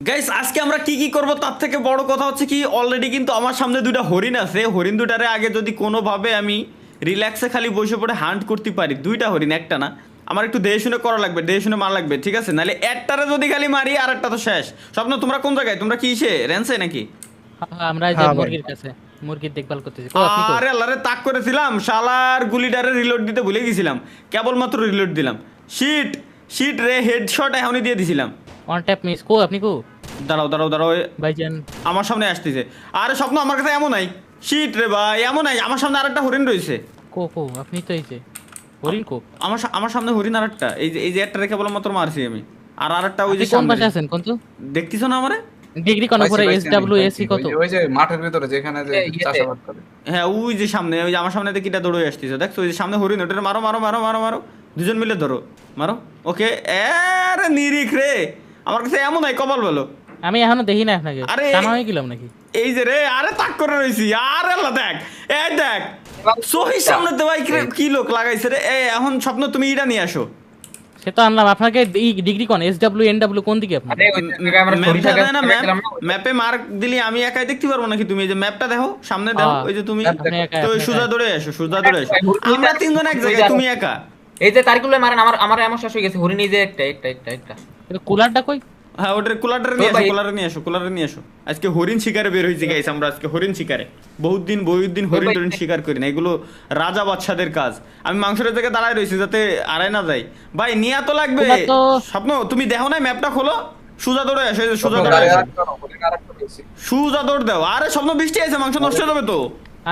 Guys আজকে আমরা কি কি করব তার থেকে বড় কথা হচ্ছে কি অলরেডি কিন্তু আমার সামনে দুইটা হরিণ আছে। হরিণ দুটারে আগে যদি কোনোভাবে আমি রিল্যাক্সে খালি বসে পড়ে হান্ট করতে পারি দুইটা হরিণ একটা না। আমার একটু দেহে শুনে করা লাগবে দেহে শুনে মারা লাগবে ঠিক আছে? নাহলে একটারে যদি খালি মারি আর একটা তো শেষ। স্বপ্ন তোমরা কোন জায়গায়? তোমরা কি ইসে রেন্সে নাকি? হ্যাঁ, আমরা এই যে হ্যাঁ মুরগির কাছে মুরগির দেখভাল করতেছি। কো আপনি কো আরে আল্লাহরে তাক করেছিলাম। শালার গুলিটারে রিলোড দিতে ভুলে গেছিলাম। কেবলমাত্র রিলোড দিলাম। শিট শিট রে হেডশট এখনই দিয়ে দিছিলাম। ওয়ান ট্যাপ মিস কো আপনি কো? দাঁড়াও দাঁড়াও দাঁড়াও ভাইজান। আমার সামনে আসতেছে। আরে স্বপ্ন আমার কাছে এমন নাই। শিট রে ভাই এমন নাই। আমার সামনে আরেকটা হরিণ রয়েছে। কো কো আপনি তো এইছে হরিণ কো। আমার আমার সামনে হরিণ আরেকটা। এই যে এই যে একটা রেখে বলে মাত্র মারছি আমি। আর আরেকটা ওই যে কোন পাশে আছেন কোন তো? দেখতেছো না আমারে? ডিগ্রি কোন পরে কত? ওই যে- মাঠের ভিতরে যেখানে যে চাষাবাদ করে। হ্যাঁ ওই যে সামনে ওই যে আমার সামনে কিটা দৌড়ে আসতেছে। দেখছ? ওই যে সামনে হরিণ ওটা মারো মারো মারো মারো মারো। দুজন মিলে ধরো। মারো। ওকে আরে নিরিখ রে। আমার কাছে এমন নাই কপাল বলো আমি এখনও দেখি না আপনাকে। আরে, কানা হয়ে গেলাম নাকি? এই যে রে আরে তাক করে রইছি। আরে আল্লাহ দেখ। এই দেখ সহি সামনে তো ভাই কি- লোক লাগাইছে রে? এই এখন স্বপ্ন তুমি এটা নিয়ে আসো। সে তো আনলাম। আপনাকে ডিগ্রি কোন? এস ডাব্লিউ এন ডাব্লিউ কোন দিকে আপনি ম্যাপ মার্ক দিলে আমি একাই দেখতে পারব নাকি তুমি? এই যে ম্যাপটা দেখো সামনে দেখো হ্যাঁ, ওই যে তুমি। তো সুজা। দৌড়ে আসো সুজা দৌড়ে আসো আমরা তিনজন এক জায়গায় তুমি একা। এই যে তারগুলো মারেন আমার আমার এমন শেষ হয়ে গেছে। হরিণ এই যে একটা একটা একটা একটা। এটা কুলারটা কই? হ্যাঁ ওটার কুলারটা নিয়ে আসো ভাই। কুলারে নিয়ে আসো কুলারে নিয়ে আসো। আজকে হরিণ শিকারে বের হয়েছি গাইস আমরা আজকে হরিণ শিকারে। বহুত দিন বহুত দিন হরিণ ভাই। টরিণ শিকার করি না এগুলো রাজা বাচ্চাদের কাজ। আমি মাংসের জায়গায় দাঁড়ায় রয়েছি যাতে আড়াই না যায়। ভাই নিয়া তো লাগবে। স্বপ্ন তুমি দেখো না ম্যাপটা খোলো। সুজা দৌড়ে আসো সুজা দৌড়ে। সুজা দৌড় দাও। আরে স্বপ্ন বৃষ্টি আছে মাংস নষ্ট হয়ে যাবে তো।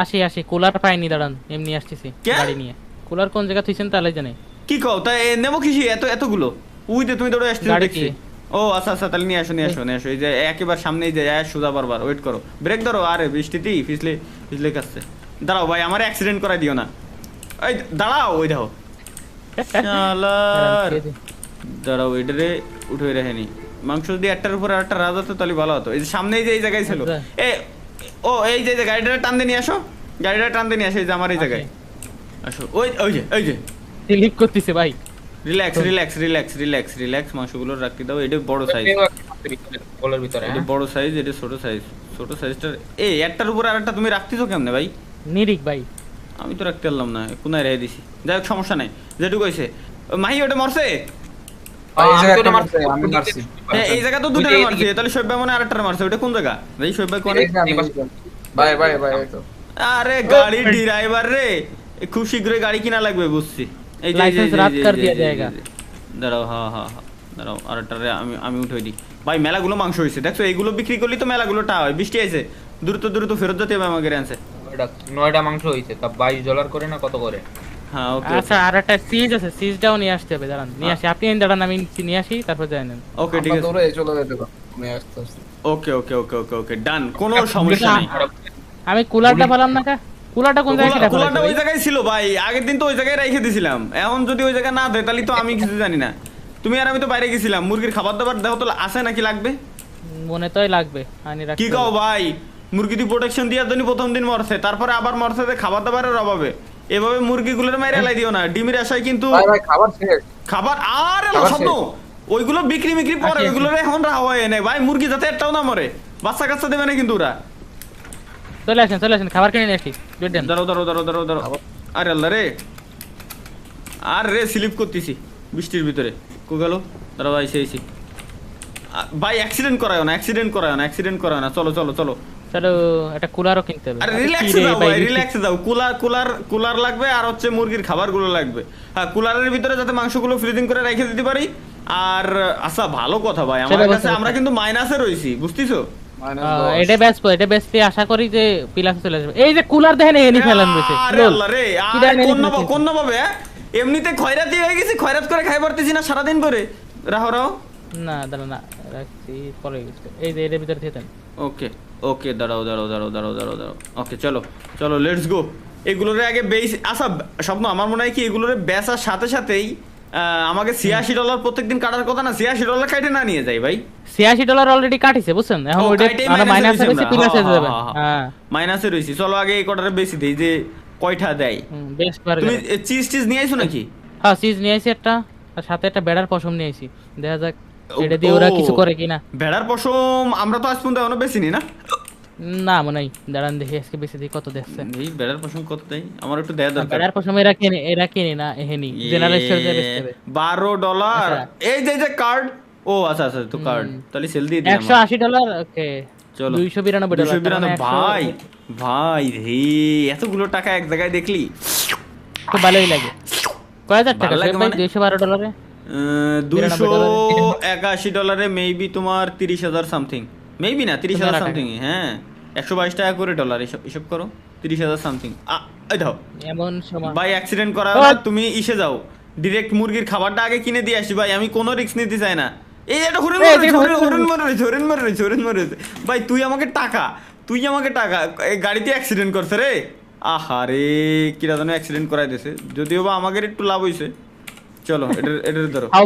আসি আসি কুলার পাইনি দাঁড়ান এমনি আসতেছি গাড়ি নিয়ে। কুলার কোন জায়গা থুইছেন তাহলে জানে। কি কও? তাই এ, নেব কিসি এত এতগুলো? উই যে তুমি দৌড়ে আসতে গাড়ি দেখছি। ও আচ্ছা আচ্ছা তাহলে নিয়ে আসো নিয়ে আসো নিয়ে আসো। এই যে একেবারে সামনেই যে আয় সুজা বারবার ওয়েট করো। ব্রেক ধরো আরে বৃষ্টিতেই পিছলে পিছলে কাছে দাঁড়াও ভাই আমার অ্যাক্সিডেন্ট করাই দিও না। এই দাঁড়াও ওই দেখো। শালার। দাঁড়াও এটারে উঠে রেখেনি। মাংস যদি একটার উপরে আরেকটা রাজা তো তাহলে ভালো হতো। এই যে সামনেই যে এই জায়গায় ছিল। আচ্ছা। এ ও এই যে যে গাড়িটা টান দিয়ে নিয়ে আসো। গাড়িটা টান দিয়ে নিয়ে আসো এই যে আমার এই জায়গায়। আসো। ওই ওই যে ওই যে। স্লিপ করতেছে ভাই। Relax relax relax relax relax মাংসগুলো রাখতে দাও। এটা বড় সাইজ বলের ভিতরে এটা হ্যাঁ? বড় সাইজ এটা ছোট সাইজ ছোট সাইজটা এই একটার উপর আরেকটা তুমি রাখতেছো কেমনে ভাই? নিরিক ভাই। আমি তো রাখতে পারলাম না কোনায় রেখে দিছি। যাই হোক সমস্যা নাই। যেটুকু হয়েছে। মাহি ওটা মরছে? এই মারছি। হ্যাঁ, এই জায়গা তো দুটো মারছে তাহলে শৈব মনে আরেকটা মারছে ওটা কোন জায়গা? ভাই শৈব কোনে? ভাই ভাই ভাই আরে গাড়ির ড্রাইভার রে। খুব শীঘ্রই গাড়ি কিনা লাগবে বুঝছি। এই যে- রাত কর দিয়া জায়গা। দাঁড়াও হ্যাঁ হ্যাঁ হ্যাঁ দাঁড়াও আরেকটা রে আমি আমি উঠে দিই ভাই মেলাগুলো মাংস হয়েছে দেখছ? এইগুলো বিক্রি করলি তো মেলাগুলো টা হয়। বৃষ্টি আছে দ্রুত দ্রুত ফেরত যেতে হবে আমাকে রেন্সে নয়টা নয়টা মাংস হয়েছে তা বাইশ ডলার করে না কত করে? হ্যাঁ ওকে আচ্ছা আর একটা সিজ আছে সিজটাও নিয়ে আসতে হবে দাঁড়ান। নিয়ে আসি। আপনি দাঁড়ান আমি নিয়ে আসি তারপর যাই নেন। ওকে ঠিক আমরা আছে। দৌড়ে চলে যেতে পারব। আমি আসতে আসতে। ওকে ওকে ওকে ওকে ওকে ডান। কোনো সমস্যা নেই। আমি কুলারটা পেলাম না কা? কুলারটা কোন জায়গায় সেটা কুলারটা ওই জায়গায় ছিল ভাই আগের দিন তো ওই জায়গায় রেখে দিছিলাম। এখন যদি ওই জায়গায় না দেয় তাহলে তো আমি কিছু জানি না। তুমি আর আমি তো বাইরে গেছিলাম মুরগির খাবার দাবার দেখো তো আছে নাকি লাগবে? মনে তোই লাগবে আনি কি কও ভাই মুরগি দিয়ে প্রোটেকশন দেওয়ার জন্য প্রথম দিন মরছে তারপরে আবার মরছে যে খাবার দাবারের অভাবে। এভাবে মুরগিগুলোর মাইরে লাই দিও না ডিমের আশায় কিন্তু ভাই ভাই খাবার শেষ। খাবার আর স্বপ্ন ওইগুলো বিক্রি বিক্রি পরে। ওইগুলো এখন রাখা হয় এনে ভাই মুরগি যাতে একটাও না মরে বাচ্চা কাচ্চা দেবে না কিন্তু ওরা। চলে আসেন চলে আসেন খাবার কিনে নিয়ে আসি। দেন। আরে আল্লাহ রে। আর রে স্লিপ করতেছি বৃষ্টির ভিতরে। কো গেল? ভাই অ্যাক্সিডেন্ট করায় না অ্যাক্সিডেন্ট করায় না অ্যাক্সিডেন্ট করায় না। চলো চলো চলো। চলো একটা কুলারও কিনতে হবে। আরে রিল্যাক্সে দাও ভাই, রিল্যাক্সে দাও। কুলার কুলার কুলার লাগবে আর হচ্ছে মুরগির খাবারগুলো লাগবে। হ্যাঁ কুলারের ভিতরে যাতে মাংসগুলো ফ্রিজিং করে রেখে দিতে পারি। আর আচ্ছা ভালো কথা ভাই। আমার কাছে আমরা। কিন্তু মাইনাসে রইছি বুঝতেছো। এটা বেচবো এটা বেচতে আশা করি যে পিলাসে চলে এই যে কুলার দেখেন এনি ফেলান আল্লাহ রে কোন নব হ্যাঁ? এমনিতে খয়রাতি হয়ে গেছি খয়রাত করে খাই পারতেছি না সারাদিন করে রাহো রাহো। না দাঁড়া না রাখছি পরে এই যে এর ভিতরে ওকে ওকে দাঁড়াও দাঁড়াও দাঁড়াও দাঁড়াও দাঁড়াও দাঁড়াও। ওকে চলো চলো লেটস গো এগুলোর আগে বেস আচ্ছা স্বপ্ন আমার মনে হয় কি এগুলোর বেচার সাথে সাথেই আমাকে ছিয়াশি ডলার প্রত্যেকদিন কাটার কথা না ছিয়াশি ডলার কাটে না নিয়ে যাই ভাই। ছিয়াশি ডলার অলরেডি কাটিছে বুঝছেন? এখন ওইটা মাইনাসে মাইনাসে রয়েছি। পিলাসে হ্যাঁ, যাবে। হ্যাঁ, হ্যাঁ। হ্যাঁ মাইনাসে রয়েছি চলো আগে এই কটারে বেশি দিই যে কয়টা দেয়? হুম, বেশ তুমি চিজ টিজ নিয়ে আইছো নাকি? হ্যাঁ চিজ নিয়ে আইছি একটা আর সাথে একটা বেড়ার পশম নিয়ে আইছি। দেখা যাক এটা দিয়ে ওরা কিছু করে কিনা। বেড়ার পশম আমরা তো আজ পর্যন্ত এখনও বেশি নি না। না মনে হয় দাঁড়ান দেখি আজকে বেশি দেখি কত দেখছে। এই ভেড়ার পশম কত দেয়? আমার একটু দেয়া দরকার। বেড়ার পশম এরা কিনে এরা কিনে না এহেনি। জেনারেল স্টোরে বেচতে হবে। বারো ডলার। আচ্ছা। এই যে যে কার্ড ও আচ্ছা আচ্ছা তো কার্ড তাহলে সেল দিয়ে দিলাম একশো আশি ডলার? ওকে। চলো। দুইশো বিরানব্বই দুশো ডলার তার মানে বিরানব্বই। ভাই ভাই রে এতগুলো টাকা এক জায়গায় দেখলি? তো ভালোই লাগে। কয় হাজার টাকা? লাগে ভাই মানে? দুইশো বারো ডলারে? দুইশো ডলারে। একাশি ডলারে মেবি তোমার তিরিশ হাজার সামথিং মেবি না তিরিশ হাজার সামথিং হ্যাঁ। একশো বাইশ টাকা করে ডলার এসব এসব করো। তিরিশ হাজার সামথিং এই দাও। এমন সময়। ভাই অ্যাক্সিডেন্ট করা তুমি ইসে যাও। ডিরেক্ট মুরগির খাবারটা আগে কিনে দিয়ে আসি ভাই। আমি কোনো রিস্ক নিতে চাই না। এই একটা হরিণ এই, মরে হরিণ মরে হরিণ মরে ভাই তুই আমাকে টাকা তুই আমাকে টাকা। এই গাড়িতে অ্যাক্সিডেন্ট করছে রে। আহারে কিরা যেন অ্যাক্সিডেন্ট করাই দিয়েছে যদিও বা আমাদের একটু লাভ হইছে। চলো এটার এটার ধরো। হাউ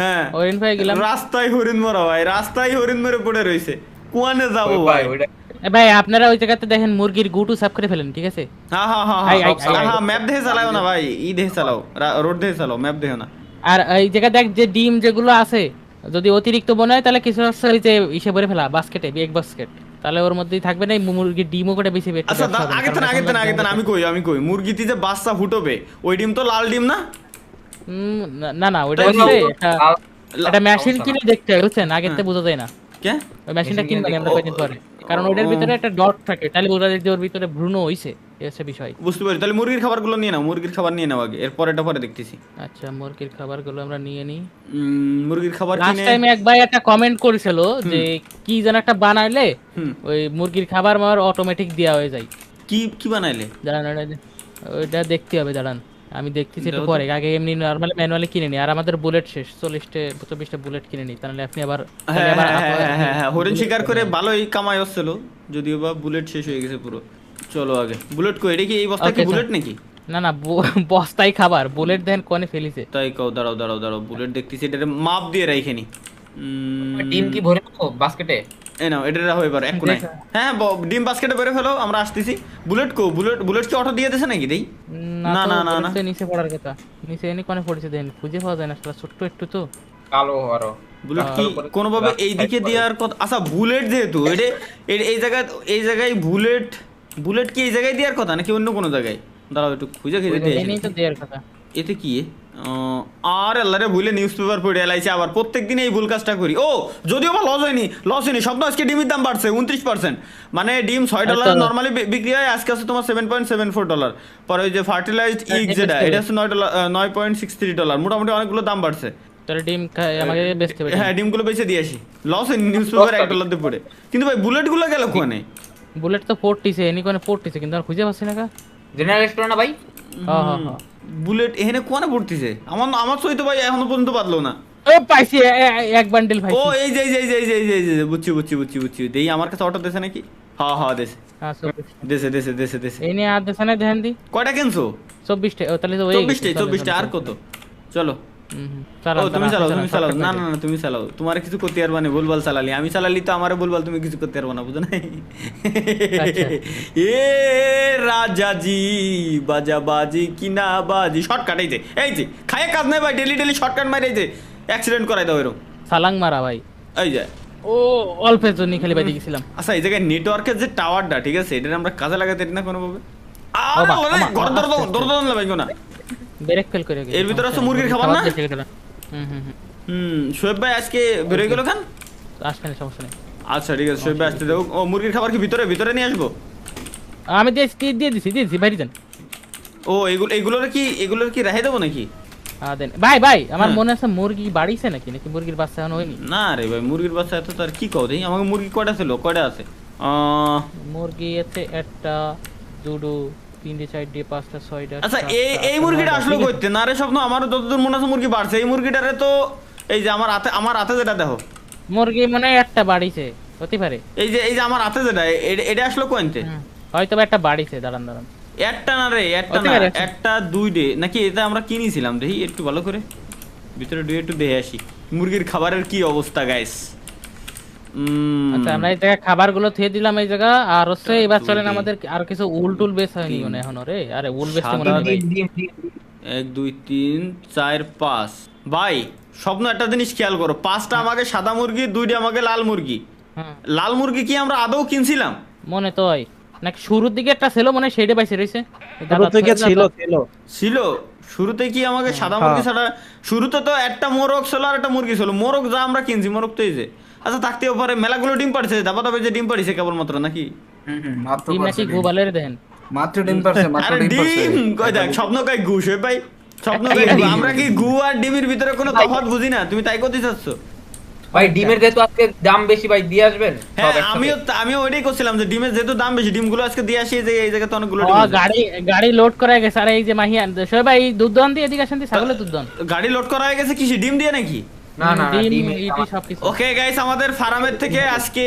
হ্যাঁ। ওরিন ভাই গেলাম। রাস্তায় হরিণ মরা ভাই রাস্তায় হরিণ মরে পড়ে রয়েছে কুয়ানে যাব ভাই। ভাই আপনারা ওই জায়গাতে দেখেন মুরগির গুটু সাফ করে ফেলেন ঠিক আছে? হ্যাঁ হ্যাঁ হ্যাঁ হ্যাঁ হ্যাঁ ম্যাপ দেখে চালাও না ভাই ই দেখে চালাও। রোড দেখে চালাও ম্যাপ দেখে না। আর এই জায়গা দেখ যে ডিম যেগুলো আছে যদি অতিরিক্ত মনে হয় তাহলে কিছু হচ্ছে ওই যে ইসে ভরে ফেলা বাস্কেটে এক বাস্কেট তাহলে ওর মধ্যেই থাকবে না মুরগির ডিমও করে বেশি বেশি আচ্ছা আগে কারণ আগে এখন আগে আমি কই আমি কই। মুরগিতে যে বাচ্চা ফুটবে ওই ডিম তো লাল ডিম না? না- না তাই হচ্ছে তো- মেশিন কিনে দেখতে বুঝছেন? আগের থেকে বোঝা যায় না। কে? ওই মেশিনটা আমরা কয়েকদিন পরে। কারণ ওটার ভিতরে একটা ডট থাকে। তাহলে বোঝা যায় যে ওর ভিতরে ভ্রূণ হইছে। হচ্ছে বিষয়। বুঝতে পারি তাহলে মুরগির খাবারগুলো নিয়ে নাও। মুরগির খাবার নিয়ে নাও আগে। এরপর এটা পরে দেখতেছি। আচ্ছা মুরগির খাবারগুলো আমরা নিয়ে নিই। মুরগির খাবার লাস্ট কিনে টাইমে এক ভাই একটা কমেন্ট করেছিল যে কি যেন একটা বানাইলে ওই মুরগির খাবার মার অটোমেটিক দেওয়া হয়ে যায়। কি কি বানাইলে? দাঁড়ান। ওইটা দেখতে হবে দাঁড়ান। আমি দেখতেছি একটু পরে। আগে এমনি নর্মালি ম্যানুয়ালি কিনে নিই আর আমাদের বুলেট শেষ চল্লিশটা চব্বিশটা বুলেট কিনে নিই তাহলে আপনি আবার হ্যাঁ আবার হ্যাঁ, হ্যাঁ, হরিণ শিকার করে ভালোই কামাই হচ্ছিল যদিও বা বুলেট শেষ হয়ে গেছে পুরো। চলো আগে। বুলেট কই এটা কি এই বস্তা কি বুলেট নাকি? না না বস্তায় খাবার। বুলেট দেন কোনে ফেলিছে। তাই কও দাঁড়াও দাঁড়াও দাঁড়াও বুলেট দেখতেছি এটা মাপ দিয়ে রাইখে নি। উম, ডিম কি ভরে বাস্কেটে এই নাও এটা রাখো এবার এক কোনায় হ্যাঁ ডিম বাস্কেটে বেরে ফেলো আমরা আসতেছি। বুলেট কো বুলেট বুলেট কি অটো দিয়ে দিয়েছে নাকি দেই? না না, না, না, নিচে পড়ার কথা। নিচে এনে কোনে পড়েছে দেন খুঁজে পাওয়া যায় না সেটা ছোট্ট একটু তো। কালো আরও। বুলেট কি কোনোভাবে রাস্তায় এই দিকে দেওয়ার কথা আচ্ছা বুলেট যেহেতু এটা এই জায়গায় এই জায়গায় বুলেট বুলেট কি এই জায়গায় দেওয়ার কথা নাকি অন্য কোনো জায়গায়? দাঁড়াও একটু খুঁজে খুঁজে দিয়ে এতে কি এ? আর আল্লাহরে ভুলে নিউজ পেপার পড়ে এলাইছে আবার। প্রত্যেক দিন এই ভুল কাজটা করি। ও যদিও বা লস হয়নি লস হয়নি সব আজকে ডিমের দাম বাড়ছে উনত্রিশ পার্সেন্ট মানে ডিম ছয় ডলার আচ্ছা। নর্মালি বিক্রি হয় আজকে আছে তোমার seven point seven four dollar পরে ওই যে ফার্টিলাইজড হ্যাঁ, ইগ যেটা এটা হচ্ছে নয় ডলার নয় পয়েন্ট সিক্স থ্রি ডলার মোটামুটি অনেকগুলো দাম বাড়ছে। তাহলে ডিম খাই আমাকে বেচতে হবে। হ্যাঁ ডিমগুলো বেঁচে দিয়ে আসি। লস হয়নি নিউজ পেপার এক ডলার দিয়ে পড়ে। কিন্তু ভাই বুলেটগুলো গেল কোনে? বুলেট তো ফোরটিছে এনি কোনে ফোরটিছে কিন্তু আর খুঁজে পাচ্ছি না কা। জেনারেল স্টোর না ভাই? বুলেট এখানে কোনে পড়তেছে আমার আমার সহিত ভাই এখনও পর্যন্ত বাদলো না। ও পাইছি এক বান্ডেল ও এই যে এই যে এই যে এই যে এই যে বুঝছি বুঝছি বুঝছি বুঝছি। দেই আমার কাছে অটো দেছে নাকি? হ্যাঁ হ্যাঁ দেছে। দেশে দেশে দেশে দেশে দেছে এই নিয়ে আর দেশে না ধ্যান দি? কয়টা কিনছো? চব্বিশটা ও তাহলে তো হয়ে চব্বিশটাই চব্বিশটা আর কত? চলো। চালাও, তুমি চালাও, চালাও তুমি চালাও, চালাও না না না তুমি চালাও। তোমার কিছু করতে পারবা না ভুলভাল চালালি। আমি চালালি তো ভুলভাল তুমি কিছু করতে পারবা না বুঝো নাই? আচ্ছা। এ রাজা জি বাজা বাজি কিনা বাজি শর্টকাট এই যে এই যে খায় কাজ নাই ভাই ডেলি ডেলি শর্টকাট মারি এই যে অ্যাক্সিডেন্ট করাই দাও এরকম সালাং মারা ভাই। এই যে। ও অল্পের জন্য খালি বাইরে গেছিলাম। আচ্ছা এই জায়গায় নেটওয়ার্কের যে টাওয়ারটা ঠিক আছে এটা আমরা কাজে লাগাতে না কোনোভাবে? দর লাগাইও না। ব্রেক ফেল করে এর ভিতরে আছে মুরগির খাবার না? দেখে। হুম হুম হুম। শোয়েব ভাই আজকে বেরোয় গেল খান আসবে না সমস্যা নেই। আচ্ছা ঠিক আছে শোয়েব ভাই আসতে দেবো। ও মুরগির খাবার কি ভিতরে? ভিতরে নিয়ে আসব? আমি দিয়ে দিয়ে- দিয়ে দিছি দিয়ে দিছি বাইরে যান। ও এগুলো এগুলোর কি এগুলোর কি রেহাই দেবো নাকি? হ্যাঁ দেন। ভাই ভাই আমার হ্যাঁ। মনে আছে মুরগি বাড়িছে নাকি? নাকি মুরগির বাচ্চা এখন হয়নি? না রে ভাই মুরগির বাচ্চা এত তার কি কও? দেই আমাকে মুরগি কয়টা ছিল? কয়টা আছে? মুরগি আছে একটা দুটো তিনটে চারটে পাঁচটা ছয়টা আচ্ছা এই এই মুরগিটা আসলো করতে না রে স্বপ্ন আমারও যতদূর মনে আছে মুরগি বাড়ছে। এই মুরগিটারে তো এই যে আমার হাতে আমার হাতে যেটা দেখো। মুরগি মনে একটা বাড়িছে হতে পারে। এই যে এই যে আমার হাতে যেটা এটা আসলো কোয়েন্তে হয়তো একটা বাড়িছে দাঁড়ান দাঁড়ান। একটা না রে একটা না। একটা দুই ডে নাকি এটা আমরা কিনেছিলাম দেখি একটু ভালো করে। ভিতরে দুই একটু দেখে আসি। মুরগির খাবারের কি অবস্থা গাইস আচ্ছা আমরা এই জায়গায় খাবারগুলো থুয়ে দিলাম এই জায়গা আর হচ্ছে এবার চলেন আমাদের আর কিছু উল টুল বেশ হয়নি মনে হয় এখনও রে। আরে উল বেচতে সাত, মনে হয় এক দুই তিন চার পাঁচ। ভাই স্বপ্ন একটা জিনিস খেয়াল করো। পাঁচটা আমাকে সাদা মুরগি দুইটা আমাকে লাল মুরগি। হ্যাঁ লাল মুরগি কি আমরা আদৌ কিনছিলাম? মনে তো হয়। নাকি শুরুর দিকে একটা ছিল মনে হয় সেইটা পাইছে রয়েছে ছিল ছিল ছিল। শুরুতে কি আমাকে সাদা হ্যাঁ। মুরগি ছাড়া শুরুতে তো একটা মোরগ ছিল আর একটা মুরগি ছিল। মোরগ যা আমরা কিনছি মোরগ তো এই যে। আচ্ছা থাকতেও পারে। মেলাগুলো ডিম পাড়ছে দাবা দাবা যে ডিম পাড়িছে কেবলমাত্র নাকি? হুম হুম মাত্র ডিম নাকি ডিম। গোবালের দেন। মাত্র ডিম পারছে মাত্র ডিম পারছে ডিম! কই দেখ স্বপ্ন কই ঘুষ ওই ভাই। স্বপ্ন কই ঘুষ? আমরা কি গু আর ডিমের ভিতরে কোনো তফাৎ বুঝি না? তুমি তাই করতে চাচ্ছ? ভাই ডিমের যেহেতু আজকে দাম বেশি ভাই দিয়ে আসবেন? হ্যাঁ। আমিও আমিও ওইটাই করছিলাম যে ডিমের যেহেতু দাম বেশি ডিমগুলো আজকে দিয়ে আসি যে এই জায়গাতে অনেকগুলো ডিম আছে। গাড়ি গাড়ি লোড করা গেছে। আর এই যে মাহিয়ান শোয় ভাই দুধ দন দিয়ে এদিকে আসেন দি ছাগলের দুধ দন গাড়ি লোড করা হয়ে গেছে কিসে? ডিম দিয়ে নাকি? না না না, ডিম ওকে গাইস আমাদের ফার্মের থেকে আজকে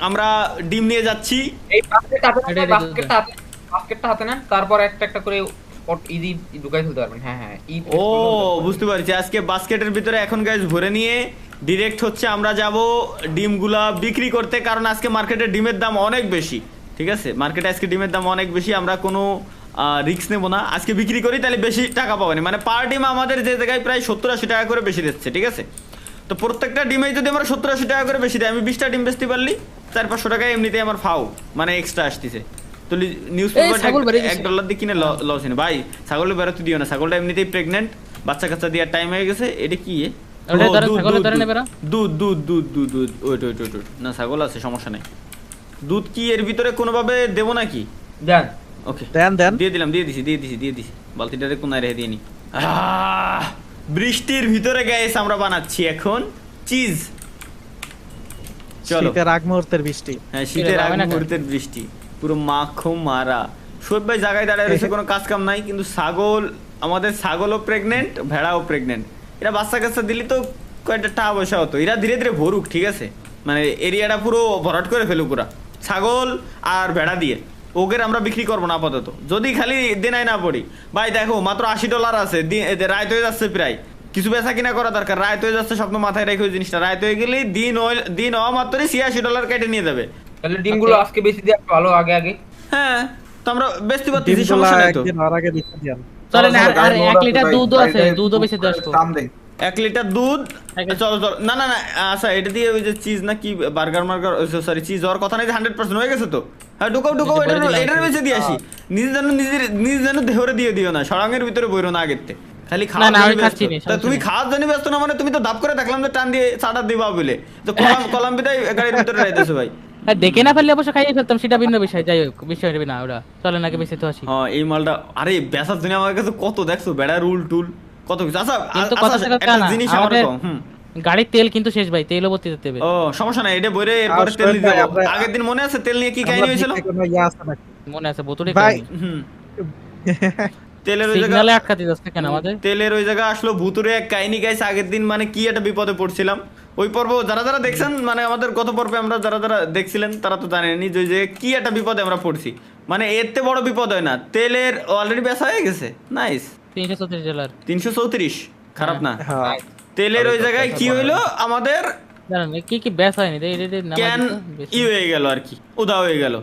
আমরা ডিম নিয়ে যাচ্ছি। এই বাস্কেটটা হাতে নেন, বাস্কেটটা হাতে বাস্কেটটা হাতে নেন তারপর একটা একটা করে পট- ঢুকাই ফেলতে পারবেন। হ্যাঁ হ্যাঁ ও বুঝতে পারছি। আজকে বাস্কেটের ভিতরে এখন গাইস ভরে নিয়ে ডিরেক্ট হচ্ছে আমরা যাব ডিমগুলা বিক্রি করতে কারণ আজকে মার্কেটে ডিমের দাম অনেক বেশি। ঠিক আছে? মার্কেটে আজকে ডিমের দাম অনেক বেশি। আমরা কোনো রিস্ক নেব না। আজকে বিক্রি করি তাহলে বেশি টাকা পাবো না। মানে পার ডিম আমাদের যে জায়গায় প্রায় সত্তর আশি টাকা করে বেশি দিচ্ছে ঠিক আছে? তো প্রত্যেকটা ডিমেই যদি আমরা সত্তর আশি টাকা করে বেশি দেয় আমি বিশটা ডিম বেচতে পারলি চার পাঁচশো টাকা এমনিতেই আমার ফাও মানে এক্সট্রা আসতেছে। তো নিউজ পেপার এক ডলার দিয়ে কিনে লস হয়নি। ভাই ছাগলের বেরোতে দিও না। ছাগলটা এমনিতেই প্রেগনেন্ট বাচ্চা কাচ্চা দেওয়ার টাইম হয়ে গেছে। এটা কি দুধ, দুধ, দুধ। দুধ দুধ ওইট। না ছাগল আছে সমস্যা নাই। দুধ কি এর ভিতরে কোনোভাবে দেবো নাকি? দেন। ওকে দেন দেন। দিয়ে দিলাম দিয়ে দিছি দিয়ে দিছি দিয়ে দিছি। বালতিটারে কোনায় রেখে দিয়ে নি। বৃষ্টির ভিতরে আমরা বানাচ্ছি এখন চিজ চলো। শীতের আগ মুহূর্তের বৃষ্টি। হ্যাঁ শীতের হবে আগ মুহূর্তের বৃষ্টি। পুরো মাখো মারা। ভাই জায়গায় দাঁড়ায় রয়েছে কোনো কাজ কাম নাই কিন্তু ছাগল আমাদের ছাগলও প্রেগনেন্ট ভেড়াও প্রেগনেন্ট এরা বাচ্চা কাচ্চা দিলে তো কয়েকটা টাকা পয়সা হতো। এরা ধীরে ধীরে ভরুক ঠিক আছে? মানে এরিয়াটা পুরো ভরাট করে ফেলুক ওরা। ছাগল আর ভেড়া দিয়ে। ওকে আমরা বিক্রি করব না আপাতত। যদি খালি দেনায় না পড়ি। ভাই দেখো মাত্র আশি ডলার আছে। রায় হয়ে যাচ্ছে প্রায়। কিছু বেচা কিনা করা দরকার। রায় হয়ে যাচ্ছে স্বপ্ন মাথায় রেখে ওই জিনিসটা। রায় হয়ে গেলেই দিন দিন হওয়া মাত্রই ছিয়াশি ডলার কেটে নিয়ে যাবে। তাহলে ডিমগুলো আজকে বেশি দিয়ে ভালো আগে আগে। হ্যাঁ তো আমরা বেচতে পারতেছি সমস্যা নাই তো। আর আগে দিতে দিয়ান চলেন আর আর এক লিটার দুধও আছে দুধও বেশি দিয়ে আসব দাম দেই। এক লিটার দুধ চলো চলো। না না না আচ্ছা এটা দিয়ে ওই যে চিজ না কি বার্গার মার্গার সরি চিজ হওয়ার কথা নাই হান্ড্রেড পার্সেন্ট হয়ে গেছে তো? হ্যাঁ ঢুকাও ঢুকাও বলে এটার। বেঁচে দিয়ে আসি। নিজে যেন নিজের নিজে যেন দেহরে দিয়ে দিও না সরাঙ্গের ভিতরে বইরো না আগের খালি খাওয়া তা তুমি খাওয়ার জন্য ব্যস্ত না মানে তুমি তো দাপ করে দেখলাম যে টান দিয়ে চাটা দিবা বলে। তো কলাম কলাম বিদায় গাড়ির ভিতরে রাইতেছো ভাই। আর দেখে না ফেললে অবশ্য খাইয়ে ফেলতাম সেটা ভিন্ন বিষয় যাই হোক বিষয় না ওরা চলেন আগে বেশি তো আসি। হ্যাঁ এই মালটা আরে বেসার জন্য আমার কাছে কত দেখছ বেড়া রুল টুল। কত কিছু? আচ্ছা কিন্তু আচ্ছা, কথা একটা জিনিস আমার হুম। গাড়ির তেল কিন্তু শেষ ভাই তেলও ভর্তি দিতে হবে। ও সমস্যা নাই এটা বইরে এরপরে তেল ভাই, আগের দিন মনে আছে তেল নিয়ে কি কাহিনী হয়েছিল? ইয়ে? মনে আছে বোতলে ভাই, হুম। তেলের ওই জায়গা যাচ্ছে কেন আমাদের? তেলের ওই জায়গা আসলো ভুতুরে এক কাহিনী গাইছে আগের দিন মানে কি একটা বিপদে পড়ছিলাম। ওই পর্ব যারা যারা দেখছেন মানে আমাদের গত পর্বে আমরা যারা যারা দেখছিলেন তারা তো জানেনি যে ওই যে কি একটা বিপদে আমরা পড়ছি। মানে এর থেকে বড় বিপদ হয় না তেলের অলরেডি বেচা হয়ে গেছে। নাইস ডলার খারাপ না। হ্যাঁ। তেলের ওই জায়গায় কি হইল? আমাদের জানেন কি কি ব্যাস হয়নি? ক্যান ই হয়ে গেল আর কি। উদা হয়ে গেল।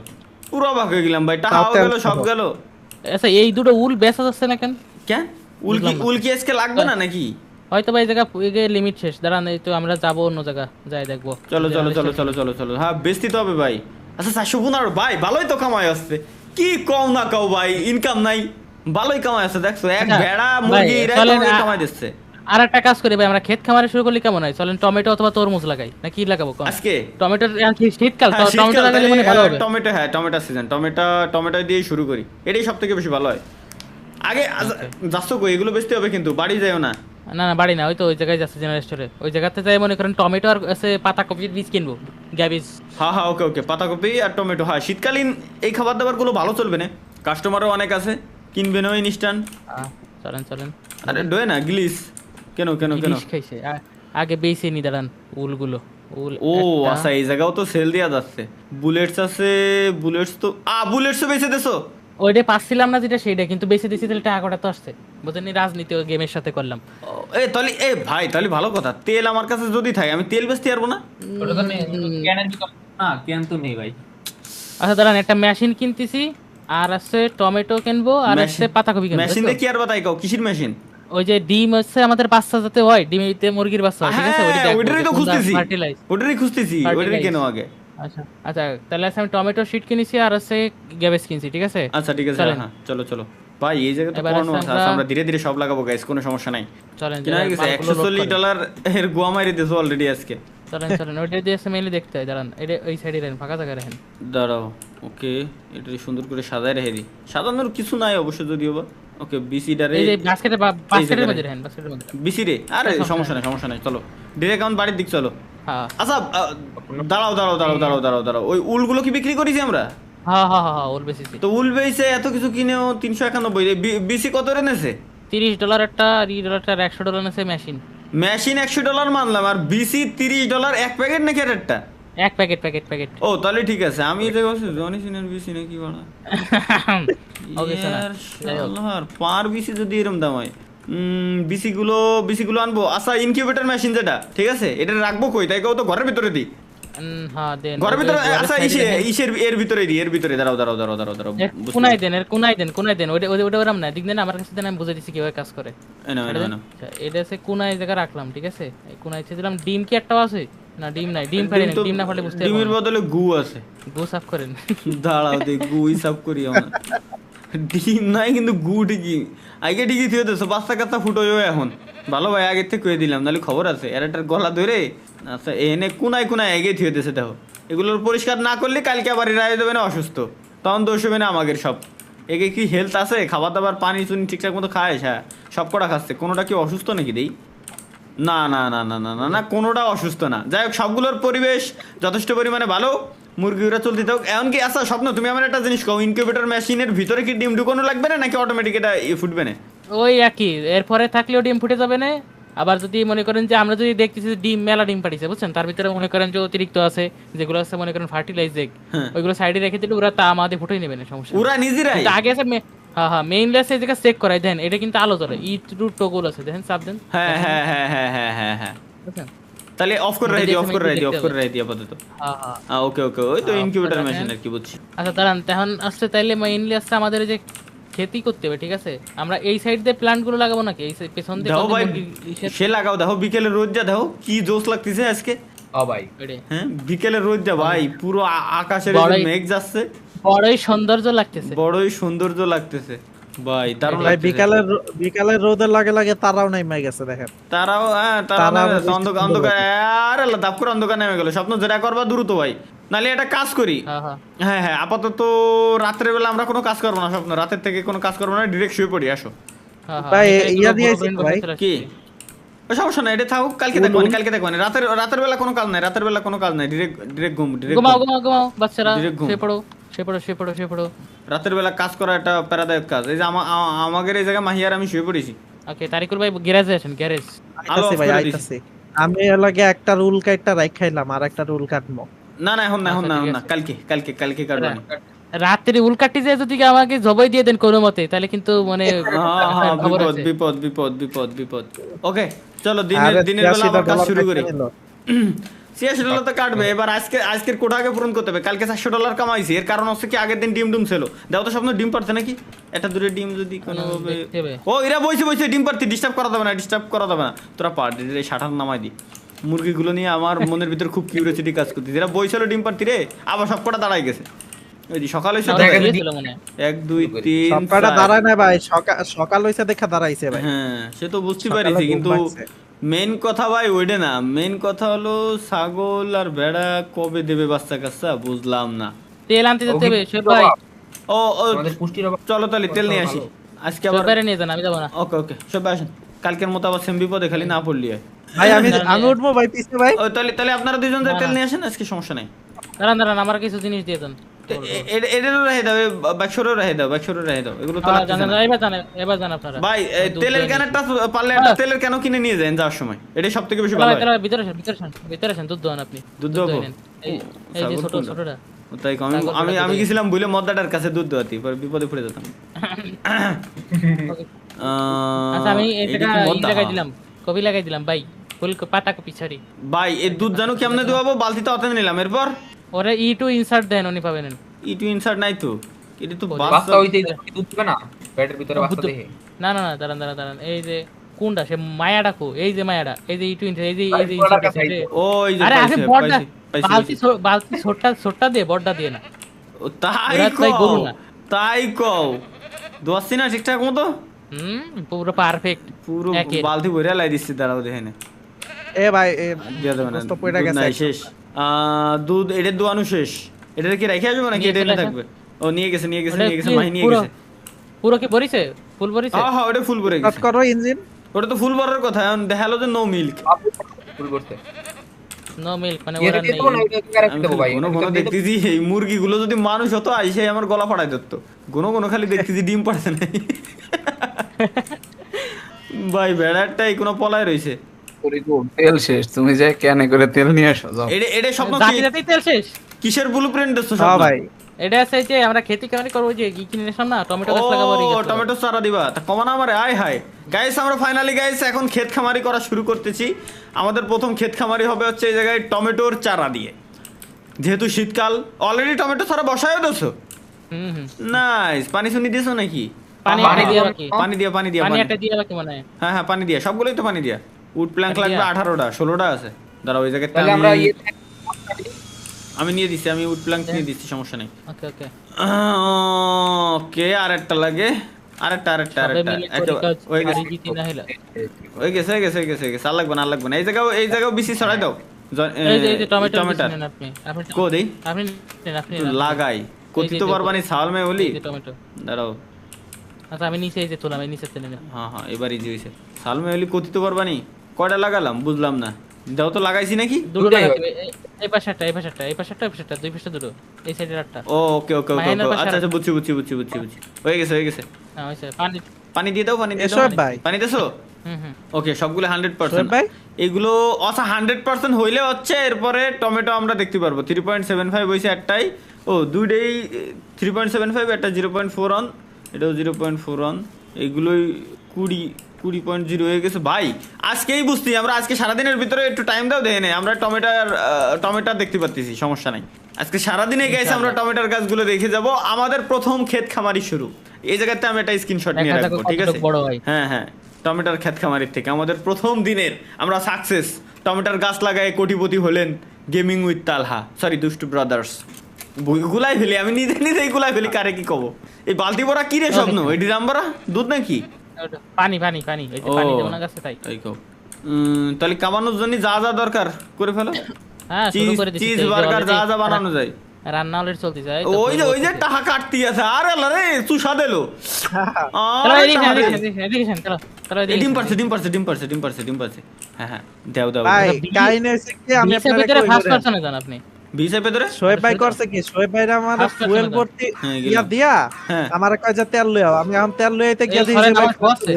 পুরো অবাক হয়ে গেলাম ভাই। গেল সব গেল। আচ্ছা এই দুটো উল বেচা যাচ্ছে না কেন? কেন উলকি বুঝলাম না। উলকি আজকে লাগবে না নাকি? হয়তো ভাই জায়গা লিমিট শেষ। দাঁড়ান এই তো আমরা যাব অন্য জায়গা। যাই দেখব। চলো চলো চলো চলো চলো চলো। হ্যাঁ বেচতে তো হবে ভাই। আচ্ছা চারশো পনেরো ভাই ভালোই তো কামাই আসছে কি কম না কাও ভাই ইনকাম নাই। ভালোই কামাই আসছে দেখছ? এক আচ্ছা, ভেড়া মুরগি চলেন, কামাই দিচ্ছে। আর একটা কাজ করি ভাই আমরা ক্ষেত খামারে শুরু করলে কেমন হয়? চলেন টমেটো অথবা তরমুজ লাগাই না কি লাগাবো কোন? আজকে? টমেটো শীতকাল তো হ্যাঁ, টমেটো লাগালে মানে ভালো হবে। টমেটো হ্যাঁ টমেটো সিজন টমেটো টমেটো দিয়েই শুরু করি এটাই সব থেকে বেশি ভালো হয়। আগে আচ্ছা, যাচ্ছ কই? এগুলো বেচতে হবে কিন্তু বাড়ি যাও না। না না বাড়ি না ওই তো ওই জায়গায় যাচ্ছে জেনারেল স্টোরে ওই জায়গাতে যাই মনে করেন টমেটো আর আছে পাতাকপির বীজ কিনবো গ্যাবিজ। হ্যাঁ হ্যাঁ ওকে ওকে পাতা কপি আর টমেটো হ্যাঁ শীতকালীন এই খাবার দাবারগুলো ভালো চলবে না। কাস্টমারও অনেক আছে কিনবে ওই ইনস্ট্যান্ট চলেন চলেন। আরে ডোয়ে না গ্লিস। কেন কেন কেন? খাইছে। আগে বেশি নি দাঁড়ান উলগুলো। উল ও আচ্ছা এই জায়গাও তো সেল দেওয়া যাচ্ছে। বুলেটস আছে বুলেটস তো আ বুলেটসও বেঁচে দেছো? ওইটা পাচ্ছিলাম না যেটা সেইটা কিন্তু বেশি দিছি তাহলে টাকা কটা তো আসছে। বুঝলেন রাজনীতি গেমের সাথে করলাম। এ তাহলে এ ভাই তাহলে ভালো কথা। তেল আমার কাছে যদি থাকে আমি তেল বেচতে পারব না? ওটা তো নেই ক্যানের না ক্যান তো নেই ভাই আচ্ছা দাঁড়ান একটা মেশিন কিনতেছি। আর আছে টমেটো কিনবো আর আছে পাতাকপি কিনবো মেশিন দিয়ে কি আর বাতাই কও? কিসের মেশিন? ওই যে ডিম হচ্ছে আমাদের বাচ্চা যাতে হয় ডিমিতে মুরগির বাচ্চা ঠিক আছে? ওইটা হ্যাঁ, তো খুঁজতেছি। ফার্টিলাইজ খুঁজতেছি ওটারই কেন আগে? আচ্ছা আচ্ছা তাহলে আছে আমি টমেটো শীট কিনেছি আর আছে গ্যাবেজ কিনছি ঠিক আছে? আচ্ছা ঠিক আছে হ্যাঁ চলো চলো। ভাই এই জায়গায় তো আচ্ছা, আমরা- ধীরে ধীরে সব লাগাবো গাইস কোনো সমস্যা নাই। চলেন একশো চল্লিশ। ডলার এর গোয়া মারি দিয়েছ অলরেডি আজকে। চলেন চলেন ওইটা দিয়ে দেখতে হয় দাঁড়ান এটা ওই সাইডে রাখেন ফাঁকা জায়গায় রাখেন। দাঁড়াও ওকে এটা সুন্দর করে সাজায় রেখে দিই। সাজানোর কিছু নাই অবশ্য যদিও বা। ওকে বিসি ডারে এই বাস্কেটে বাস্কেটের মধ্যে রাখেন। রাখেন বাস্কেটের মধ্যে। বিসি রে আরে সমস্যা সমস্যা নাই। সমস্যা নাই চলো। ডিরেক্ট আমার বাড়ির দিক চলো। হ্যাঁ। আচ্ছা দাঁড়াও দাঁড়াও দাঁড়াও দাঁড়াও দাঁড়াও দাঁড়াও। ওই উলগুলো কি বিক্রি করেছি আমরা? ওর বেশি তো উল এত কিছু কিনেও তিনশো একানব্বই। বিসি কত তিরিশ ডলার একটা আর ডলারটা একশো ডলার আছে মেশিন মেশিন একশো ডলার মানলাম আর বিসি তিরিশ ডলার এক প্যাকেট নাকি একটা? এক প্যাকেট প্যাকেট প্যাকেট ও তাহলে ঠিক আছে। আমি বলছি জনি সিনের বিসি নাকি বাড়া ওকে শোনা পার বিসি যদি এরম দাম হয় বিসি গুলো বিসি গুলো আনব। আচ্ছা ইনকিউবেটর মেশিন যেটা ঠিক আছে? এটা রাখব কই? তাই কেউ তো ঘরের ভিতরে দিই হ্যাঁ দেন ঘরের ভিতরে ওই- ওই আচ্ছা ইসে ইসের এর ভিতরে এর ভিতরে দাঁড়াও দাঁড়াও দাঁড়াও দাঁড়াও দাঁড়াও কোনায় দেন এর কোনায় দেন কোনায় দেন ওটা ওটা ওটা না দিক দেন আমার কাছে দেন আমি বুঝে দিচ্ছি কীভাবে কাজ করে। এই নাও, এই এটা নাও, এই দেন। নাও। আচ্ছা, এটা হচ্ছে কোনায় জায়গা রাখলাম ঠিক আছে? কোনায় ছেড়ে দিলাম ডিম কি একটাও আছে? না ডিম নাই ডিম পারি না ডিম না পারলে বুঝতে ডিমের বদলে গু আছে। গো সাফ করেন। দাঁড়াও দেখ গু হিসাব করি আমরা। ডিম নাই কিন্তু গু ঠিকই আগে ঠিকই থিয়ে দেছো বাচ্চা কাচ্চা এখন। ভালো ভাই আগের থেকে কয়ে দিলাম নাহলে খবর আছে এর একটা গলা ধরে আচ্ছা এনে কোনায় কোনায় এগে থিয়ে দেছে দেখো। এগুলোর পরিষ্কার না করলে কালকে আবার রায় দেবে না অসুস্থ। তখন দোষ হবে না আমাদের সব। এগে কি হেলথ আছে? খাবার দাবার, পানি, চুনি ঠিকঠাক মতো খায়? হ্যাঁ সব কটা খাচ্ছে। কোনোটা কি অসুস্থ নাকি দেই? না না না না না না না, কোনোটা অসুস্থ না। যাই হোক, সবগুলোর পরিবেশ যথেষ্ট পরিমাণে ভালো। মুরগিরা চলতে থাকুক। এমনকি আচ্ছা স্বপ্ন, তুমি আমার একটা জিনিস কও ইনকিউবেটর মেশিনের ভিতরে কি ডিম ঢুকানো লাগবে না, নাকি অটোমেটিক এটা ফুটবে না? ওই একই। এরপরে থাকলেও ডিম ফুটে যাবে না? আবার যদি মনে করেন যে আমরা যদি দেখতেছি যে ডিম মেলা ডিম পাঠিয়েছে বুঝছেন? তার ভিতরে মনে করেন যে অতিরিক্ত আছে যেগুলো আছে মনে করেন ফার্টিলাইজ এগ হ্যাঁ। ওইগুলো সাইডে রেখে দিলে ওরা তা আমাদের ফুটেই নেবে না সমস্যা ওরা নিজেরাই? আগে আছে হ্যাঁ হ্যাঁ জায়গা চেক করাই দেন এটা কিন্তু আলো জ্বলে ই টু টোগল আছে দেখেন চাপ দেন। হ্যাঁ হ্যাঁ হ্যাঁ হ্যাঁ হ্যাঁ হ্যাঁ হ্যাঁ। তাহলে অফ করে রাখি অফ করে রাখি অফ করে রাখি আপাতত। হ্যাঁ হ্যাঁ। ওকে ওকে ওই তো ইনকিউবেটর মেশিন আর কি বুঝছি। আচ্ছা দাঁড়ান তখন আসছে তাইলে মেইনলি আসছে আমাদের যে খেতি করতে হবে ঠিক আছে? আমরা এই সাইড দিয়ে প্ল্যান্টগুলো লাগাবো নাকি? এই পেছন দিয়ে দাও ভাই সে লাগাও দেখো বিকেলে রোদ যা দেখো কি জোশ লাগতেছে আজকে। ও ভাই। হ্যাঁ বিকেলে রোদ যা ভাই পুরো আকাশের মেঘ যাচ্ছে। বড়ই সৌন্দর্য লাগতেছে। বড়ই সৌন্দর্য লাগতেছে। ভাই দারুণ ভাই লাগতেছে। বিকালের বিকালের রোদের লাগে লাগে তারাও নেমে গেছে দেখেন। তারাও হ্যাঁ তারা অন্ধকার অন্ধকার আরে আল্লাহ দাপ করে অন্ধকার নেমে গেল। স্বপ্ন যেটা করবা দ্রুত ভাই। নাহলে একটা কাজ করি। হ্যাঁ হ্যাঁ। হ্যাঁ হ্যাঁ আপাতত রাত্রের বেলা আমরা কোনো কাজ করব না স্বপ্ন। রাতের থেকে কোনো কাজ করব না ডিরেক্ট শুয়ে পড়ি আসো। হ্যাঁ, ভাই, ইয়া দিয়েছি ভাই। কি? সমস্যা নাই এটা থাকুক কালকে দেখব না, কালকে দেখব না। রাতের রাতের বেলা কোনো কাজ নাই রাতের বেলা কোনো কাজ নাই ডিরেক্ট ডিরেক্ট ঘুম ডিরেক্ট ঘুমাও ঘুমাও ঘুমাও বাচ্চারা Direct ঘুম। শুয়ে পড়ো। শুয়ে পড়ো শুয়ে পড়ো শুয়ে পড়ো। রাতের বেলা কাজ করা একটা প্যারাদায়ক কাজ। এই যে আমাদের এই জায়গায় মাহিয়ার আমি শুয়ে পড়েছি। ওকে তারিকুল ভাই গ্যারেজে আসেন গ্যারেজ। আলো ভাই। আইতাছি। আমি এর লাগে একটা রুল কাটটা রাখাইলাম আর একটা রুল কাটবো না না এখন না এখন না আচ্ছা, এখন না কালকে কালকে কালকে কাটবো রাত্রে উল্কাটি যে যদি আমাকে জবাই দিয়ে দেন কোনো মতে তাহলে কিন্তু মানে হ্যাঁ হ্যাঁ খবর বিপদ বিপদ বিপদ বিপদ বিপদ। ওকে চলো দিনের দিনের বেলা আবার কাজ শুরু করি। ছিয়াশি ডলার তো কাটবে। এবার আজকে আজকের কোটাকে পূরণ করতে হবে। কালকে চারশো ডলার কামাইছি। এর কারণ হচ্ছে কি আগের দিন ডিম ডুম ছিল। দাও তো স্বপ্ন ডিম পারছে নাকি? একটা দূরে ডিম যদি কোনোভাবে ও এরা বইছে বইছে ডিম পারতি ডিস্টার্ব করা যাবে না ডিস্টার্ব করা যাবে না। তোরা পার রে ষাটার নামাই দি। মুরগিগুলো নিয়ে আমার মনের ভিতর খুব কিউরিয়াসিটি কাজ করতে এরা বইছিল ডিম পারতি রে আবার সব কটা দাঁড়াই গেছে। ওই সকালে। এক দুই তিন চার। দাঁড়ায় না ভাই সকাল সকাল হইছে দেখা দাঁড়াইছে ভাই। হ্যাঁ সে তো বুঝতে সকালে পারিছি কিন্তু। মেন কথা ভাই ওইটা না। মেন কথা হলো ছাগল আর ভেড়া কবে দেবে বাচ্চা কাচ্চা বুঝলাম না। তেল আনতে যেতে হবে ওকে, সে ভাই। ও ও আমাদের পুষ্টির চলো তাহলে তেল নিয়ে আসি। আজকে আবার সবাই নিয়ে যান আমি যাব না। ওকে ওকে। সব আসেন। কালকের মতো আবার সেম বিপদে খালি না পড়লি ভাই আমি আমি উঠবো ভাই পিছে ভাই। ও তাহলে তাহলে আপনারা দুজন তেল নিয়ে আসেন আজকে সমস্যা নাই। দাঁড়ান দাঁড়ান আমার কিছু জিনিস দিয়ে দেন। তেলের কেন কিনে নিয়ে যান যাওয়ার সময়? সব থেকে বেশি ভালো ভিতরে ভিতরে দুধ দেন আপনি। দুধ দেবো? এই যে ছোট ছোটটা। তাই আমি। গেছিলাম বুঝলে মদ্দাটার কাছে দুধ দোয়াতি পরে বিপদে পড়ে যেতাম। আচ্ছা আমি এটা? লাগাই দিলাম কবি লাগাই দিলাম ভাই ফুল পাতা কপি ছাড়ি। ভাই এই দুধ জানো কেমনে দোয়াবো বালতিতে অতে নিলাম এরপর? ওরে ই টু ইনসার্ট দেন উনি পাবেন। ই টু ইনসার্ট নাই তো? এটা তো ও, বাচ্চা হইতেই তো না? পেটের ভিতরে বুদ্ধ- দেখে। না না না দাঁড়ান দাঁড়ান দাঁড়ান। এই যে কোনটা? সে মায়াটা কো এই যে মায়াটা এই যে ইটুইন এই যে এই যে ইনসার্ট আছে, খাইছে। এই যে- ওই যে আরে আগে বড়টা বালতি বালতি ছোটটা ছোটটা দিয়ে বড়টা দিয়ে না। ও, তাই কও না। তাই কও। দোয়াচ্ছি না ঠিকঠাক মতো? হুম পুরো পারফেক্ট পুরো বালতি ভরে লাই দিচ্ছি দাঁড়াও দেখে নে এ ভাই এ দিয়ে দেবে না দোস্ত পয়রা গেছে শেষ। দুধ এটার দোয়ানো শেষ। এটা কি রেখে আসব নাকি এটা এনে থাকবে? ও নিয়ে গেছে নিয়ে গেছে নিয়ে গেছে কি মাহি নিয়ে গেছে। পুরো কি ভরিছে? ফুল ভরিছে? হ্যাঁ হ্যাঁ ওটা ফুল ভরে কাট গেছে। করো ইঞ্জিন। ওটা তো ফুল ভরার কথা এখন দেখাল যে নো মিল্ক ফুল করতে নো মিল্ক মানে ওরা নেই। দেবো না ওইটা ক্যারেক্ট আমি দেবো ভাই? ঘন ঘন দেখতেছি এই মুরগিগুলো যদি মানুষ হতো আইসে আমার গলা ফাড়াই ধরতো। ঘন ঘন খালি দেখতেছি ডিম পাড়ছে না ভাই বেড়ারটাই কোনো পলায় তেল শেষ তুমি যে ক্যানে করে তেল নিয়ে আসো যাও। এটা এটা স্বপ্ন কি- তেল শেষ। কিসের ব্লু প্রিন্ট হ্যাঁ স্বপ্ন? ভাই। এটা আছে যে আমরা খেতে কেমন করব যে কি কিনে টমেটো গাছ লাগাবো ও টমেটো চারা দিবা। তা কমানো আমারে আয় হায়। গাইস আমরা ফাইনালি গাইস এখন ক্ষেত খামারি করা শুরু করতেছি। আমাদের প্রথম ক্ষেত খামারি হবে হচ্ছে এই জায়গায় টমেটোর চারা দিয়ে। যেহেতু শীতকাল অলরেডি টমেটো চারা বসায়ও দেছো হুম হুম। নাইস পানি শুনি দিয়েছ নাকি? পানি দিয়ে পানি দিয়া পানি দিয়া পানি পানি। একটা দিয়ে বাকি মনে হয়। হ্যাঁ হ্যাঁ পানি দিয়া সবগুলোই তো পানি দিয়া। উড প্ল্যাঙ্ক লাগবে? আঠারোটা ষোলোটা আছে। দাঁড়াও ওই জায়গায় তাহলে আমরা ইয়ে আমি নিয়ে দিচ্ছি আমি উড প্ল্যাঙ্ক নিয়ে দিচ্ছি সমস্যা নেই। ওকে ওকে ওকে আরেকটা লাগে। আরেকটা আরেকটা আরেকটা। একটা হয়ে গেছে। জিতি না হলো। হয়ে গেছে হয়ে গেছে হয়ে গেছে হয়ে গেছে। আর লাগবে না আর লাগবে না। এই জায়গাও এই জায়গাও বেশি ছড়াই দাও। টমেটো আপনি। কো দেই। আপনি আপনি একটু লাগাই। কথিত যে পারবানি ছাল মে বলি টমেটো দাঁড়াও। আচ্ছা আমি নিচে এই যে তোলাম এই নিচে তেলে হ্যাঁ হ্যাঁ এবার ইজি হয়েছে। ছাল মে বলি কথিত পারবানি? কয়টা লাগালাম? বুঝলাম না। দাও তো লাগাইছি নাকি? দুটো। এই- পাশেরটা এই পাশেরটা এই পাশেরটা এই পাশেরটা দুই পাশে দুটো। এই সাইডের আটটা। ও ওকে ওকে ওকে আচ্ছা আচ্ছা বুঝছি বুঝছি বুঝছি বুঝছি বুঝছি। হয়ে গেছে হয়ে গেছে। হ্যাঁ হয়েছে। পানি পানি দিয়ে দাও পানি দিয়ে দাও। ভাই। পানি দেছো হুম হুম। ওকে সবগুলো হান্ড্রেড সোহেব পার্সেন্ট ভাই? এগুলো আচ্ছা হান্ড্রেড পার্সেন্ট হইলে হচ্ছে এরপরে টমেটো আমরা দেখতে পারব। থ্রি পয়েন্ট সেভেন ফাইভ হয়েছে একটাই। ও দুইটাই থ্রি পয়েন্ট সেভেন ফাইভ একটা জিরো পয়েন্ট ফোর অন এটাও জিরো পয়েন্ট ফোর অন এইগুলোই কুড়ি কুড়ি পয়েন্ট জিরো হয়ে গেছে। ভাই আজকেই বুঝছি আমরা আজকে সারাদিনের ভিতরে একটু টাইম দাও দেখে নেই আমরা টমেটার টমেটার দেখতে পাচ্ছি সমস্যা নাই। আজকে সারাদিনে গেছে আমরা টমেটোর গাছগুলো দেখে যাব। আমাদের প্রথম ক্ষেত খামারি শুরু। এই জায়গাতে আমি একটা স্ক্রিনশট নিয়ে রাখব ঠিক আছে? বড় হয়। হ্যাঁ টমেটোর ক্ষেত খামারির থেকে। আমাদের প্রথম দিনের আমরা সাকসেস টমেটোর গাছ লাগায় কোটিপতি হলেন গেমিং উইথ তালহা। সরি দুষ্টু ব্রাদার্স গুলাই ফেলি আমি নিজে নিজেই গুলাই ফেলি কারে কি কব? এই বালতি ভরা কি রে স্বপ্ন? এই ড্রাম ভরা দুধ নাকি? পানি পানি পানি ওই যে পানি দেবো না গাছে তাই। এই উম, তাহলে কামানোর জন্য যা যা দরকার করে ফেলো। হ্যাঁ শুরু করে দিচ্ছি চিজ বার্গার যা যা বানানো যায়। রান্না অলরেডি চলতে যায় ওই যে ওই যে টাহা কাটতি আছে আরে আল্লাহ রে চুষা দিলো। চলো এদিকে এদিকে এদিকে এদিকে চলো চলো এদিকে ডিম পারছে ডিম পারছে ডিম পারছে ডিম পারছে ডিম পারছে। হ্যাঁ হ্যাঁ দেও দেও। ভাই কাহিনী কি আমি বিশের ফার্স্ট পারসনে যান আপনি। ভাই করছে কি? ভাই আমার ফুয়েল ভর্তি হ্যাঁ, ইয়া দিয়া হ্যাঁ। আমার কয় যে তেল আমি এখন তেল লইতে গিয়ে এই দিছি ঘরে ভাই আমার খোয়াচ্ছে।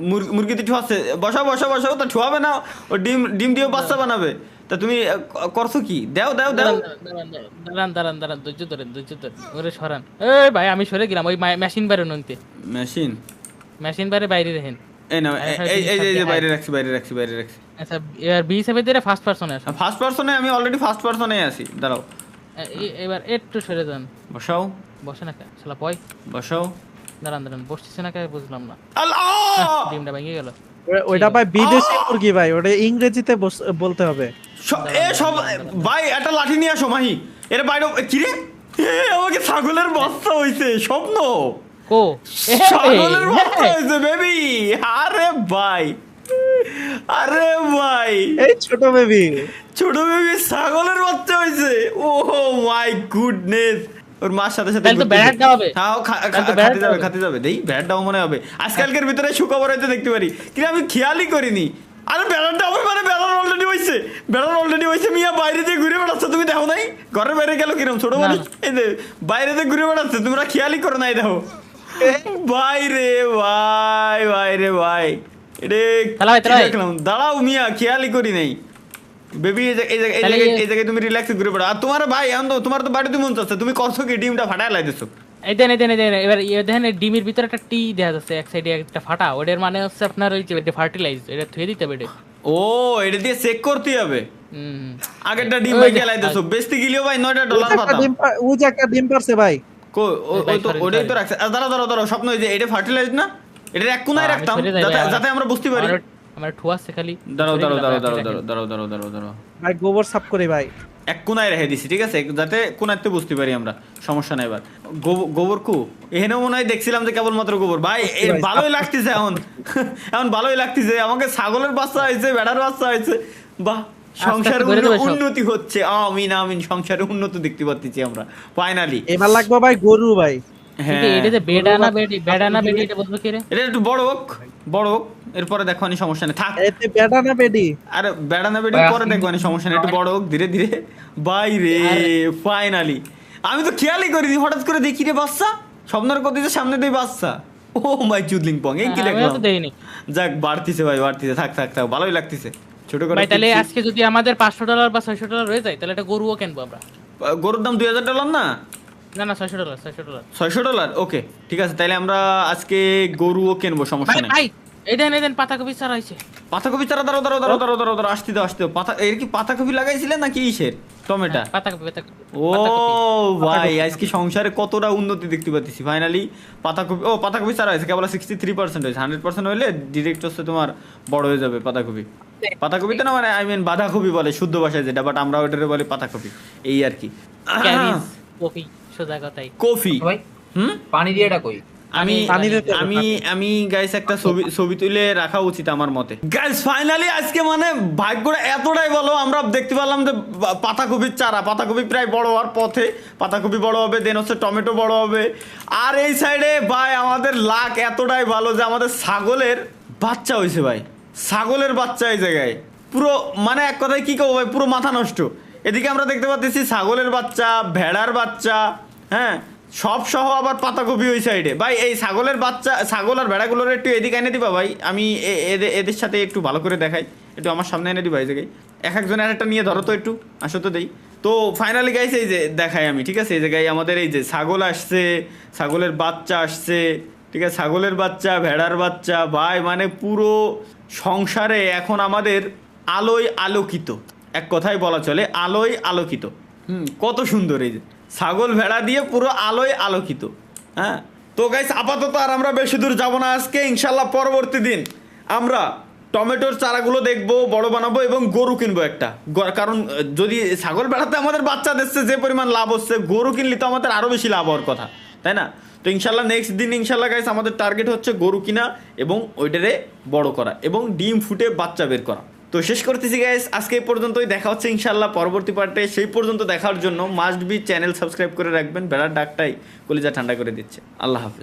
মুর- মুরগিতে ঠুয়াচ্ছে। বসাও বসাও বসাও তা ঠুয়াবে না। ও ডিম ডিম দিয়ে বাচ্চা বানাবে। তা তুমি করছ কি? দেও দেও দেও। দাঁড়ান দাঁড়ান দাঁড়ান দাঁড়ান ধৈর্য ধরেন ধৈর্য ধরেন। ওরে সরান। এই ভাই আমি সরে গেলাম। ওই মেশিন বাইরে নইতে মেশিন মেশিন বাইরে বাইরে দেখেন। এই না এই এই এই যে বাইরে। রাখছি বাইরে রাখছি বাইরে রাখছি। আচ্ছা এবার বি হিসেবে দিয়ে ফার্স্ট পারসনে ফার্স্ট পার্সনে আমি অলরেডি ফার্স্ট পার্সনে আছি দাঁড়াও। এবার একটু সরে যান। বসাও। বসে না শালা পয়। বসাও। দাঁড়ান দাঁড়ান বসতেছে না কে? বুঝলাম না। আল্লাহ! ডিমটা ভেঙে গেল। ওইটা ভাই বিদেশি মুরগি ভাই ওটা ইংরেজিতে বলতে হবে। এ সব ভাই একটা লাঠি নিয়ে আসো মাহি। এর বাইরে কি রে আমাকে ছাগলের বস্তা হইছে স্বপ্ন। কো। ছাগলের বেবি আরে ভাই আরে ভাই। এই ছোট বেবি ছোট বেবি ছাগলের বাচ্চা হইছে ও মাই গুডনেস ওর মার সাথে সাথে তাহলে তো ব্যাট দেওয়া হবে। হ্যাঁ ও খা- তাহলে তো খা- ব্যাট খাতে যাবে খাতে যাবে। দেই ব্যাট দাও মনে হবে। আজকালকের ভিতরে সুখবর হইতে দেখতে পারি। কিন্তু আমি খেয়ালই করিনি। আরে ব্যানারটা হবে মানে ব্যানার অলরেডি হইছে ব্যানার অলরেডি হইছে মিয়া বাইরে দিয়ে ঘুরে বেড়াচ্ছে তুমি দেখো নাই? ঘরের বাইরে গেল কিরম? ছোট মানুষ। এই যে বাইরে দিয়ে ঘুরে বেড়াচ্ছে তোমরা খেয়ালই করো নাই দেখো। ভাই বাইরে ভাই। ভাই, কি ভাই। দেখলাম? দাঁড়াও মিয়া খেয়ালই করি নাই। বেবি এই জায়গায়- এই জায়গায় এই জায়গায় এই- এই জায়গায় তুমি রিল্যাক্সে ঘুরে বেড়াও আর তোমার ভাই এখন তো তোমার তো বাড়িতে মন চাচ্ছে। তুমি করছ কি ডিমটা ফাটায় লাইতেছো এই দেন এই দেন এই দেন। এবার দেখেন ডিমের ভিতরে একটা টি দেখা যাচ্ছে এক সাইডে একটা ফাটা। ওটার মানে হচ্ছে আপনার ওই যে ফার্টিলাইজ এটা থুয়ে দিতে হবে ও এটা দিয়ে চেক করতে হবে। হুম। আগেরটা ডিম ভাই যে- গেলাইতেছো বেচতে গেলেও ভাই নয়টা ডলার পাতা। ডিম ওই যে একটা ডিম পারছে ভাই। কো ওই তো ওটাই তো রাখছে আর দাঁড়াও দাঁড়াও দাঁড়াও স্বপ্ন যে এটা ফার্টিলাইজ না? এটা এক কোনায় রাখতাম যাতে যাতে আমরা বুঝতে পারি। আমার- আমার ঠুয়াচ্ছে খালি। দাঁড়াও দাঁড়াও দাঁড়াও দাঁড়াও দাঁড়াও দাঁড়াও দাঁড়াও দাঁড়াও দাঁড়াও। ভাই গোবর সাফ করে ভাই। এক কোনায় রেখে দিছি ঠিক আছে? যাতে কোনাতে বুঝতে পারি আমরা সমস্যা নাই এবার। গোব- গোবর কু? এখানে মনে হয় দেখছিলাম যে কেবলমাত্র গোবর। ভাই ভালোই লাগতেছে এখন। এখন ভালোই লাগতেছে। আমাকে ছাগলের বাচ্চা হয়েছে ভেড়ার বাচ্চা হয়েছে। বাহ। সংসারে। উন্নতি হচ্ছে। আমিন আমিন সংসারে উন্নতি দেখতে পাচ্ছি আমরা ফাইনালি এবার লাগবে ভাই গরু ভাই। হ্যাঁ। কিন্তু এটা যে বেডানা বেডি বেডানা বেডি এটা বলব কি রে? এটা একটু বড় হোক বড় হোক এরপরে দেখো আমি সমস্যা নেই। থাক। এতে বেডি আরে বেড়া বেড়ি পরে আপনি- সমস্যা নেই। একটু বড় হোক ধীরে ধীরে। বাইরে ফাইনালি আমি তো খেয়ালই করিনি হঠাৎ করে দেখি রে বাচ্চা। স্বপ্নের কথা সামনে দিয়ে বাচ্চা। ও মাই চুদলিং পং এই কি দেখলাম যাক বাড়তিছে ভাই বাড়তিছে। থাক থাক থাক ভালোই লাগতেছে। ছোট করে ভাই তাহলে আজকে যদি আমাদের পাঁচশো ডলার বা ছয়শো ডলার হয়ে যায় তাহলে একটা গরুও কিনবো আমরা। গরুর দাম দুই হাজার ডলার না? না না ছয়শো ডলার ছয়শো ডলার। ছয়শো ডলার? ওকে ঠিক আছে তাহলে আমরা আজকে গরুও কিনবো সমস্যা ভাই নেই। ভাই এদেন এদেন পাতাকপি চারা পাতাকপি তারা দাঁড়াও দাঁড়াও দাঁড়াও দাঁড়াও দাঁড়াও দাঁড়াও আসতে দাও আসতে দাও। পাতা এর কি পাতাকপি লাগাইছিলেন নাকি ইসের? টমেটা? পাতাকপি পাতাকপি ও ভাই আজকে সংসারে কতটা উন্নতি দেখতে পাচ্ছি। ফাইনালি পাতাকপি ও পাতাকপি ছাড়া হয়েছে কেবল সিক্সটি থ্রি পার্সেন্ট হয়েছে। হান্ড্রেড পার্সেন্ট হলে ডিরেক্ট হচ্ছে তোমার বড় হয়ে যাবে পাতাকপি। পাতাকপি তো না মানে আই মিন বাঁধাকপি বলে শুদ্ধ ভাষায় যেটা বাট আমরা ওটারে বলি পাতাকপি। এই আর কি। কপি সোজা কথাই। কফি। ভাই হুম? পানি দিয়ে এটা কই? আমি আমি আমি গাইস একটা ছবি ছবি তুলে রাখা উচিত আমার মতে। গাইস ফাইনালি আজকে মানে ভাগ্যটা এতটাই ভালো আমরা দেখতে পেলাম যে পাতাকপির চারা পাতাকপি প্রায় বড় হওয়ার পথে। পাতাকপি বড় হবে দেন হচ্ছে টমেটো বড় হবে। আর এই সাইডে ভাই আমাদের লাক এতটাই ভালো যে আমাদের ছাগলের বাচ্চা হয়েছে ভাই। ছাগলের বাচ্চা এই জায়গায়। পুরো মানে এক কথায় কি করব ভাই, পুরো মাথা নষ্ট। এদিকে আমরা দেখতে পাচ্ছি ছাগলের বাচ্চা, ভেড়ার বাচ্চা হ্যাঁ? সব সহ আবার পাতাকপি ওই সাইডে। ভাই, এই ছাগলের বাচ্চা, ছাগল আর ভেড়াগুলোর একটু এদিকে এনে দিবা ভাই। আমি এদের এদের সাথে একটু ভালো করে দেখাই। একটু আমার সামনে এনে দিবা এই জায়গায়। এক একজনের একটা নিয়ে ধরো তো একটু, আসো তো দেই। তো ফাইনালি গাইছে এই যে দেখাই আমি, ঠিক আছে? এই জায়গায় আমাদের এই যে ছাগল আসছে, ছাগলের বাচ্চা আসছে, ঠিক আছে? ছাগলের বাচ্চা, ভেড়ার বাচ্চা, ভাই মানে পুরো সংসারে এখন আমাদের আলোয় আলোকিত। এক কথায় বলা চলে, আলোয় আলোকিত। হুম, কত সুন্দর এই যে। ছাগল ভেড়া দিয়ে পুরো আলোয় আলোকিত। হ্যাঁ? তো গাইস আপাতত আর আমরা বেশি দূর যাব না আজকে ইনশাল্লাহ পরবর্তী দিন আমরা টমেটোর চারাগুলো দেখব, বড় বানাবো এবং গরু কিনবো একটা। কারণ, যদি ছাগল বেড়াতে আমাদের বাচ্চা দিচ্ছে, যে পরিমাণ লাভ হচ্ছে, গরু কিনলে তো আমাদের আরও বেশি লাভ হওয়ার কথা, তাই না? তো ইনশাল্লাহ নেক্সট দিন ইনশাল্লাহ গাইস আমাদের টার্গেট হচ্ছে গরু কিনা এবং ওইটারে বড় করা এবং ডিম ফুটে বাচ্চা বের করা। তো শেষ করতেছি গাইস আজকে এই পর্যন্তই। দেখা হচ্ছে ইনশাল্লাহ পরবর্তী পার্টে সেই পর্যন্ত দেখার জন্য মাস্ট বি চ্যানেল সাবস্ক্রাইব করে রাখবেন। বেড়ার ডাকটাই কলিজা ঠান্ডা করে দিচ্ছে। আল্লাহ হাফিজ।